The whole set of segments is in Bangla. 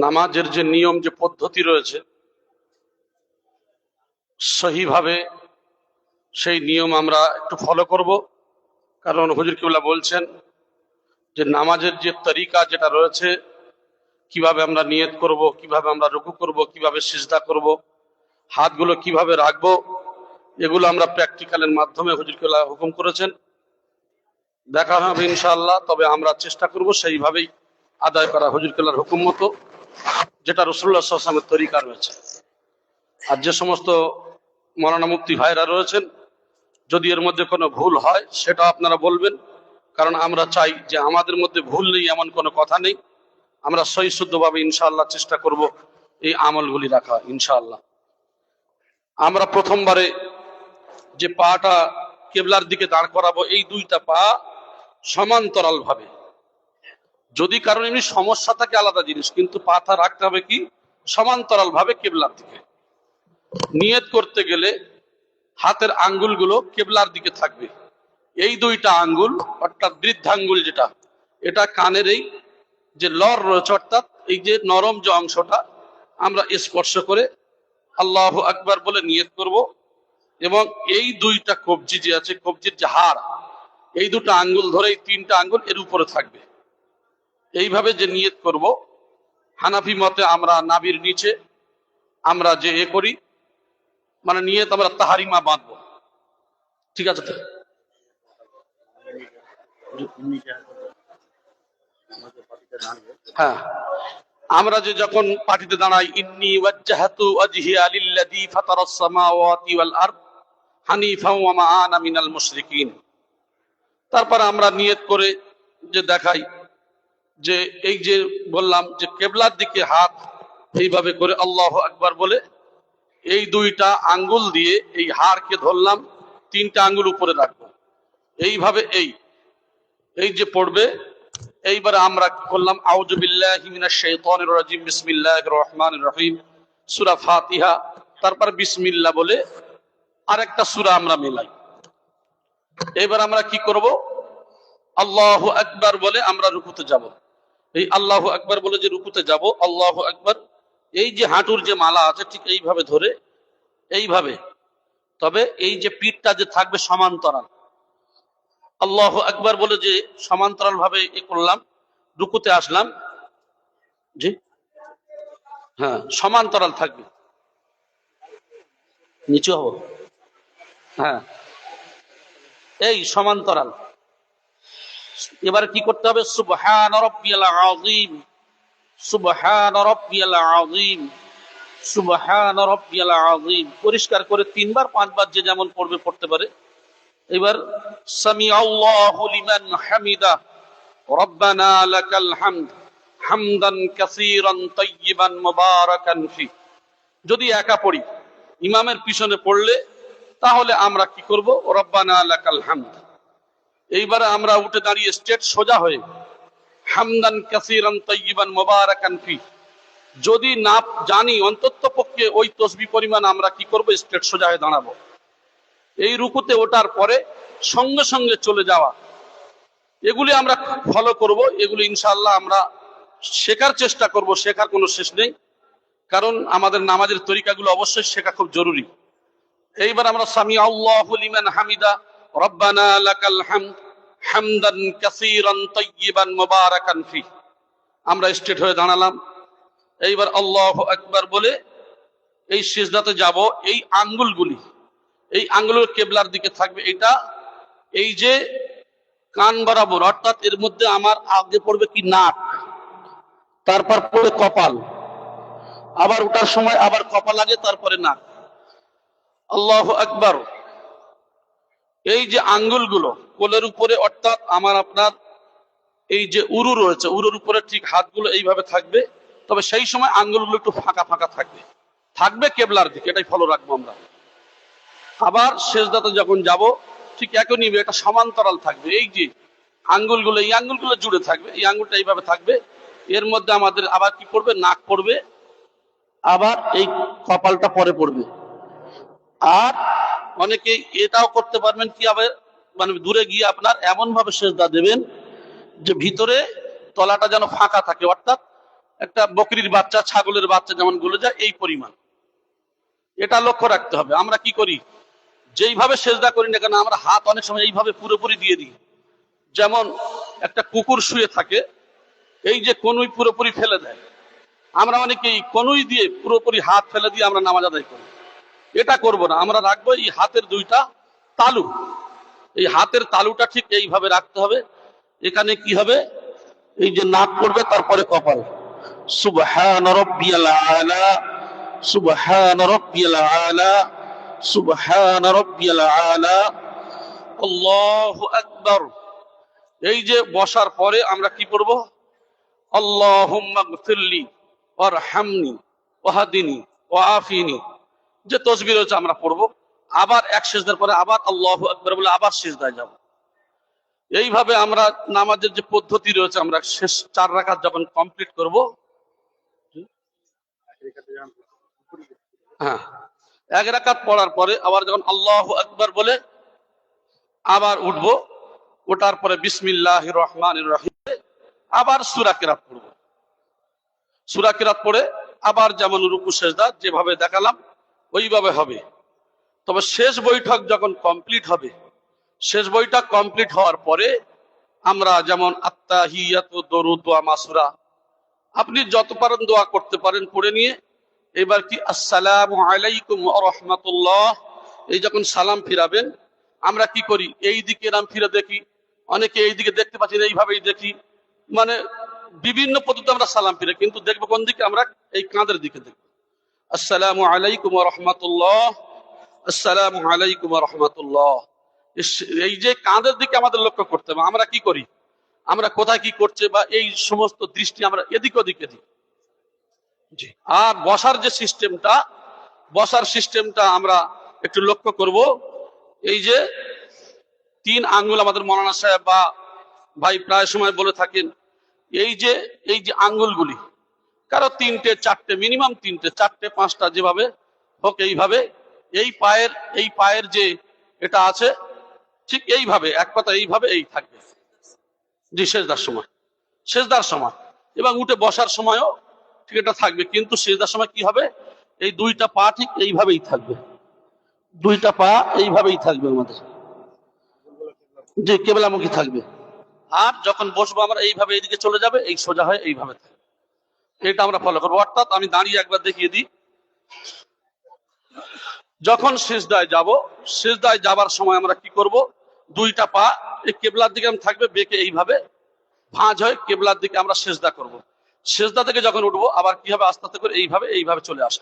নামাজের যে নিয়ম, যে পদ্ধতি রয়েছে, সহিভাবে সেই নিয়ম আমরা একটু ফলো করব। কারণ হুজুর কিবলা বলছেন যে নামাজের যে তরিকা যেটা রয়েছে, কীভাবে আমরা নিয়ত করব, কীভাবে আমরা রুকু করব, কীভাবে সিজদা করব, হাতগুলো কীভাবে রাখব, এগুলো আমরা প্র্যাকটিক্যালের মাধ্যমে হুজুর কিবলা হুকুম করেছেন। দেখা হবে ইনশাআল্লাহ, তবে আমরা চেষ্টা করব সেইভাবেই আদায় করা হুজুর কিবলার হুকুম মতো। যেটা রসুল্লাহ আসলামের তরিকা রয়েছে। আর যে সমস্ত মৌলানা মুক্তি ভাইরা রয়েছেন, যদি এর মধ্যে কোনো ভুল হয়, সেটা আপনারা বলবেন। কারণ আমরা চাই যে আমাদের মধ্যে ভুল নেই, এমন কোনো কথা নেই। আমরা সহি শুদ্ধভাবে ইনশাআল্লাহ চেষ্টা করব এই আমলগুলি রাখা, ইনশাআল্লাহ। আমরা প্রথমবারে যে পাটা কেবলার দিকে দাঁড় করাবো, এই দুইটা পা সমান্তরাল ভাবে যদি কারণ এমনি সমস্যা থাকে আলাদা জিনিস, কিন্তু পাথা রাখতে হবে কি? সমান্তরাল ভাবে কেবলার দিকে। নিয়ত করতে গেলে হাতের আঙ্গুলগুলো কেবলার দিকে থাকবে। এই দুইটা আঙ্গুল, অর্থাৎ বৃদ্ধাঙ্গুল যেটা, এটা কানের এই যে লর রয়েছে, অর্থাৎ এই যে নরম যে অংশটা, আমরা স্পর্শ করে আল্লাহ আকবার বলে নিয়ত করব। এবং এই দুইটা কবজি যে আছে, কবজির যে হাড়, এই দুটো আঙ্গুল ধরে এই তিনটা আঙ্গুল এর উপরে থাকবে। এইভাবে যে নিয়ত করব, হানাফি মতে আমরা নাবির নিচে, আমরা যে এ করি মানে নিয়ত আমরা তাহারিমা বাঁধবো। ঠিক আছে তো? হ্যাঁ। আমরা যে যখন পার্টিতে দাঁড়াই, ইন্নি ওয়াজ্জাহাতু ওয়াল মিনাল তারপর আমরা নিয়ত করে যে দেখাই যে এই যে বললাম যে কেবলার দিকে হাত এইভাবে করে আল্লাহ আকবার বলে, এই দুইটা আঙ্গুল দিয়ে এই হাড়কে ধরলাম, তিনটা আঙ্গুল উপরে রাখব। এইভাবে এই এই যে পড়বে, এইবারে আমরা কি করলাম আউজুবিল্লাহি মিনাশ শাইতানির রাজিম, বিসমিল্লাহির রহমানির রহিম, সূরা ফাতিহা, তারপর বিসমিল্লা বলে আরেকটা সূরা আমরা মেলাই। এবার আমরা কি করব? আল্লাহ আকবার বলে আমরা রুকুতে যাব। এই আল্লাহ আকবার বলে যে রুকুতে যাব, আল্লাহ আকবার, এই যে হাঁটুর যে মালা আছে ঠিক এইভাবে ধরে, এইভাবে। তবে এই যে পিঠটা যে থাকবে সমান্তরাল। আল্লাহ আকবার বলে যে সমান্তরাল ভাবে এ করলাম, রুকুতে আসলাম, জি? হ্যাঁ সমান্তরাল থাকবে। নিচু হব। হ্যাঁ। এই সমান্তরাল। এবারে কি করতে হবে? সুবহান রাব্বিয়াল আযীম। সুবহান রাব্বিয়াল আযীম। সুবহান রাব্বিয়াল আযীম। পরিষ্কার করে তিনবার, পাঁচবার যে যেমন পড়বে, পড়তে পারে। এবার সামি আল্লাহু লিমান হামিদা। রব্বানা লাকাল হামদ। হামদান কাসীরান তাইয়িবান মুবারাকান ফি। যদি একা পড়ি, ইমামের পিছনে পড়লে, তাহলে আমরা কি করব? রব্বানা লাকাল হামদ। এইবারে আমরা উঠে দাঁড়িয়ে স্টেট সোজা হয়ে হামদান কাসীরান তাইয়িবান মুবারাকান ফি। যদি না জানি অন্তত পক্ষে ওই তসবি পরিমাণ আমরা কি করব স্টেট সোজা হয়ে দাঁড়াবো। এই রুকুতে ওঠার পরে সঙ্গে সঙ্গে চলে যাওয়া। এগুলি আমরা ফলো করব, এগুলি ইনশাআল্লাহ আমরা শেখার চেষ্টা করব, শেখার কোনো শেষ নেই। কারণ আমাদের নামাজের তরিকাগুলো অবশ্যই শেখা খুব জরুরি। এইবার আমরা সামি আল্লাহ হামিদা রব্বানা লাকাল হামদ হামদান কাসীরান তাইয়িবান মুবারাকান ফি। আমরা স্টেট হয়ে দাঁড়ালাম। এইবার আল্লাহ আকবার বলে এই সিজদাতে যাব, এই আঙ্গুলগুলি, এই আঙ্গুলের কেবলার দিকে থাকবে এটা। এই যে কান বরাবর, অর্থাৎ এর মধ্যে আমার আগে পড়বে কি নাক, তারপর পড়বে কপাল, আবার ওঠার সময় আবার কপাল আগে, তারপরে নাক। আল্লাহ আকবার। এই যে আঙ্গুলগুলো, কোলের উপরে অর্থাৎ আমার আপনার এই যে উরু রয়েছে, উরুর উপরে ঠিক হাতগুলো এইভাবে থাকবে, তবে সেই সময় আঙ্গুলগুলো একটু ফাঁকা ফাঁকা থাকবে। থাকবে কেবলার দিকে, এটাই ফলো রাখব আমরা। আবার শেষদাতে যখন যাব, ঠিক একই নিবে এটা সমান্তরাল থাকবে, এই যে আঙ্গুলগুলো, এই আঙ্গুলগুলো জুড়ে থাকবে, এই আঙ্গুলটা এইভাবে থাকবে। এর মধ্যে আমাদের আবার কি পড়বে? নাক পড়বে, আবার এই কপালটা পরে পড়বে। আর অনেকে এটাও করতে পারবেন কি আবার মানে দূরে গিয়ে আপনার এমন ভাবে সেজদা দেবেন যে ভিতরে তলাটা যেন ফাঁকা থাকে, অর্থাৎ একটা বকরির বাচ্চা, ছাগলের বাচ্চা যেমন গলে যায়, এই পরিমাণ। এটা লক্ষ্য রাখতে হবে। আমরা কি করি? যেইভাবে সেজদা করি না কেন, আমরা হাত অনেক সময় এইভাবে পুরোপুরি দিয়ে দিই। যেমন একটা কুকুর শুয়ে থাকে, এই যে কনুই পুরোপুরি ফেলে দেয়। আমরা অনেকেই কনুই দিয়ে পুরোপুরি হাত ফেলে দিয়ে আমরা নামাজ আদায় করি। এটা করব না। আমরা রাখব এই হাতের দুইটা তালু। এই হাতের তালুটা ঠিক এইভাবে রাখতে হবে। এখানে কি হবে? এই যে নাক পড়বে তারপরে কপাল। আল্লাহু এই যে বসার পরে আমরা কি পড়ব আল্লাহুম্মা গফিরলি, ওয়ারহামনি, ওয়াহদিনি ওয়াআফিনি যে তসবির হচ্ছে আমরা পড়ব। আবার এক সেজদার পরে আবার আল্লাহ আকবার বলে আবার সেজদায় যাব। এইভাবে আমরা নামাজের যে পদ্ধতি রয়েছে, আমরা শেষ চার রাকাত যখন কমপ্লিট করব হ্যাঁ এক রাকাত পড়ার পরে আবার যখন আল্লাহ আকবার বলে আবার উঠব ওঠার পরে বিসমিল্লাহ রহমান রহিম আবার সুরা কেরাত পড়ব। সুরা কেরাত পড়ে আবার যেমন রুকু, সেজদা যেভাবে দেখালাম ওইভাবে হবে। তবে শেষ বৈঠক যখন কমপ্লিট হবে, শেষ বইটা কমপ্লিট হওয়ার পরে আমরা যেমন আত্মাহিয়াত দরুদ দোয়া মাসুরা আপনি যত পারেন দোয়া করতে পারেন পড়ে নিয়ে। এবার কি আসসালামু আলাইকুম রাহমাতুল্লাহ। এই যখন সালাম ফিরাবেন, আমরা কি করি? এই দিকে নাম ফিরে দেখি। অনেকে এই দিকে দেখতে পাচ্ছি এইভাবেই দেখি। মানে বিভিন্ন পদ্ধতি আমরা সালাম ফিরে, কিন্তু দেখব কোন দিকে? আমরা এই কাঁধের দিকে দেখব। আসসালামু আলাইকুম রাহমাতুল্লাহ। আসসালামু আলাইকুম রাহমাতুল্লাহ। এই যে কাঁধের দিকে আমাদের লক্ষ্য করতে হবে, আমরা কি করি? আমরা কোথায় কি করছে বা এই সমস্ত দৃষ্টি আমরা এদিক ওদিকে দিই। জি, আর বসার যে সিস্টেমটা, বসার সিস্টেমটা আমরা একটু লক্ষ্য করব। এই যে তিন আঙ্গুল আমাদের মৌলানা সাহেব বা ভাই প্রায় সময় বলে থাকেন, এই যে এই যে আঙ্গুলগুলি কারও তিনটে, চারটে মিনিমাম তিনটে, চারটে, পাঁচটা যেভাবে হোক এইভাবে, এই পায়ের এই পায়ের যে এটা আছে, ঠিক এইভাবে, এক কথা এইভাবে এই থাকবে। জি শেষদার সময় শেষদার সময়। এবং উঠে বসার সময়ও ঠিক এটা থাকবে, কিন্তু শেষদার সময় কি হবে? এই দুইটা পা ঠিক এইভাবেই থাকবে। দুইটা পা এইভাবেই থাকবে আমাদের। যে কেবলামুখী থাকবে। আর যখন বসবো আমরা এইভাবে এইদিকে চলে যাবে, এই সোজা হয় এইভাবে থাকবে। এটা আমরা ফলো করব। অর্থাৎ আমি দাঁড়িয়ে একবার দেখিয়ে দিই। যখন শেষদায় যাব শেষদায় যাবার সময় আমরা কি করব? দুইটা পা, এই কেবলার দিকে থাকবে, বেঁকে এইভাবে ভাঁজ হয় কেবলার দিকে আমরা সেজদা করব। সেজদা থেকে যখন উঠবো, আবার কি হবে? আস্তে আস্তে করে এইভাবে এইভাবে চলে আসে।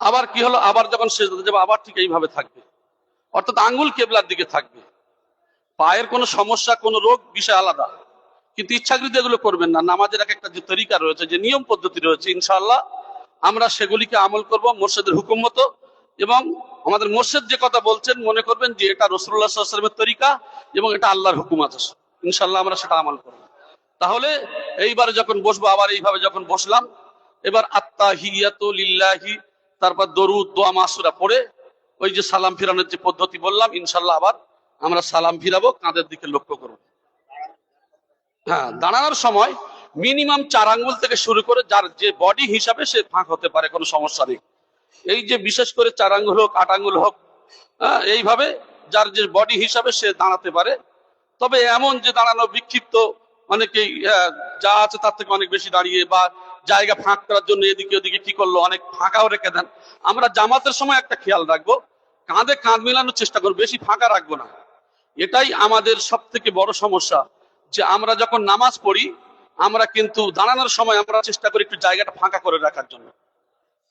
আবার কি হলো? আবার যখন সেজদা যাব, আবার ঠিক এইভাবে থাকবে। অর্থাৎ আঙ্গুল কেবলার দিকে থাকবে। পায়ের কোনো সমস্যা, কোনো রোগ, বিষয় আলাদা। কিন্তু ইচ্ছাকৃত এগুলো করবেন না। নামাজের এক একটা যে তরিকা রয়েছে, যে নিয়ম পদ্ধতি রয়েছে, ইনশাআল্লাহ আমরা সেগুলিকে আমল করব মোর্শেদের হুকুম মতো। এবং আমাদের মোর্শেদ যে কথা বলছেন, মনে করবেন যে এটা রসুল্লাহ সাল্লামের তরিকা এবং এটা আল্লাহর হুকুম আছে। ইনশাল্লাহ আমরা সেটা আমল করব। তাহলে এইবারে যখন বসবো, আবার এইভাবে যখন বসলাম, এবার আত্মা হিয়াত লিল্লাহি, তারপর দরুদ, দোয়া, মাসুরা পড়ে ওই যে সালাম ফিরানোর যে পদ্ধতি বললাম ইনশাল্লাহ আবার আমরা সালাম ফিরাবো, কাঁধের দিকে লক্ষ্য করব। হ্যাঁ দাঁড়ানোর সময় মিনিমাম চার আঙ্গুল থেকে শুরু করে যার যে বডি হিসাবে সে ফাঁক হতে পারে, কোনো সমস্যা নেই। এই যে বিশেষ করে চার আঙ্গুল হোক, আট আঙ্গুল হোক হ্যাঁ এইভাবে যার যে বডি হিসাবে সে দাঁড়াতে পারে। তবে এমন যে দাঁড়ানো বিক্ষিপ্ত, অনেকেই যা আছে তার থেকে অনেক বেশি দাঁড়িয়ে বা জায়গা ফাঁক করার জন্য এদিকে ওদিকে কি করল, অনেক ফাঁকাও রেখে দেন। আমরা জামাতের সময় একটা খেয়াল রাখব, কাঁধে কাঁধ মেলানোর চেষ্টা করব, বেশি ফাঁকা রাখব না। এটাই আমাদের সব থেকে বড় সমস্যা। যে আমরা যখন নামাজ পড়ি, আমরা কিন্তু দাঁড়ানোর সময় আমরা চেষ্টা করি একটু জায়গাটা ফাঁকা করে রাখার জন্য।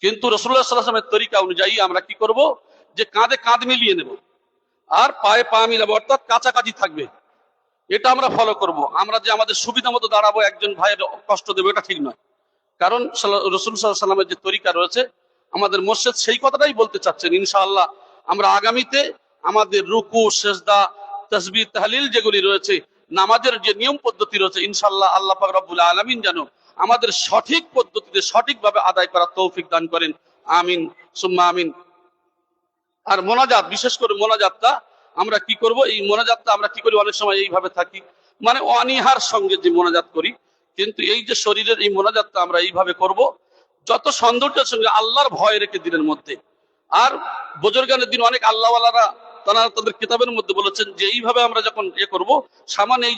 কিন্তু রসুল্লাহ সাল্লামের তরিকা অনুযায়ী আমরা কি করব? যে কাঁধে কাঁধ মিলিয়ে নেব। আর পায়ে পা মিলাবো, অর্থাৎ কাছাকাছি থাকবে। এটা আমরা ফলো করব। আমরা যে আমাদের সুবিধা মতো দাঁড়াবো, একজন ভাইয়ের কষ্ট দেবো, এটা ঠিক নয়। কারণ রসুল সাল্লামের যে তরিকা রয়েছে, আমাদের মোর্শেদ সেই কথাটাই বলতে চাচ্ছেন, ইনশাআল্লাহ। আমরা আগামীতে আমাদের রুকু, সেজদা তসবি তাহলিল যেগুলি রয়েছে নামাজের যে নিয়ম পদ্ধতি রয়েছে ইনশাল্লাহ আল্লাহ পাক আলমিন যেন আমাদের সঠিক পদ্ধতিতে সঠিকভাবে আদায় করার তৌফিক দান করেন। আমিন, সুম্মা আমিন। আর মোনাজাত, বিশেষ করে মোনাজাতটা আমরা কি করব? এই মোনাজাতটা আমরা কি করি? অনেক সময় এইভাবে থাকি। মানে অনিহার সঙ্গে যে মোনাজাত করি, কিন্তু এই যে শরীরের এই মোনাজাতটা আমরা এইভাবে করব, যত সৌন্দর্যের সঙ্গে আল্লাহর ভয় রেখে দিনের মধ্যে। আর বুজুর্গানের দিন অনেক আল্লাহওয়ালারা তারা তাদের কিতাবের মধ্যে বলেছেন যে এইভাবে আমরা যখন ইয়ে করব সামান্য এই